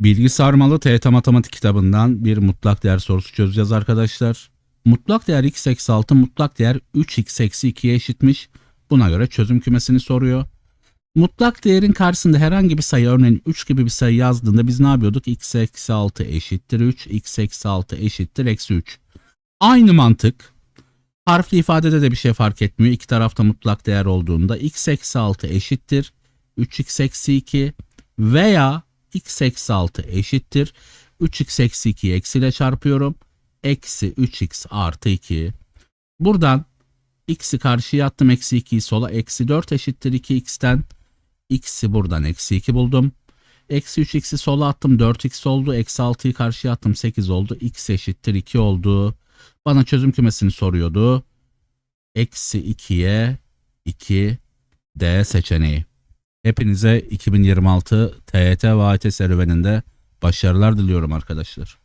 Bilgi sarmalı TYT Matematik kitabından bir mutlak değer sorusu çözeceğiz arkadaşlar. Mutlak değer x eksi 6 mutlak değer 3x eksi 2'ye eşitmiş. Buna göre çözüm kümesini soruyor. Mutlak değerin karşısında herhangi bir sayı örneğin 3 gibi bir sayı yazdığında biz ne yapıyorduk? x eksi 6 eşittir 3, x eksi 6 eşittir eksi 3. Aynı mantık. Harfli ifadede de bir şey fark etmiyor. İki tarafta mutlak değer olduğunda x eksi 6 eşittir 3x eksi 2 veya x eksi 6 eşittir 3x eksi 2'yi eksiyle çarpıyorum. Eksi 3x artı 2. Buradan x'i karşıya attım. Eksi 2'yi sola. Eksi 4 eşittir 2x'ten. x'i buradan eksi 2 buldum. Eksi 3x'i sola attım. 4x oldu. Eksi 6'yı karşıya attım. 8 oldu. x eşittir 2 oldu. Bana çözüm kümesini soruyordu. Eksi 2'ye 2 D seçeneği. Hepinize 2026 TYT ve AYT serüveninde başarılar diliyorum arkadaşlar.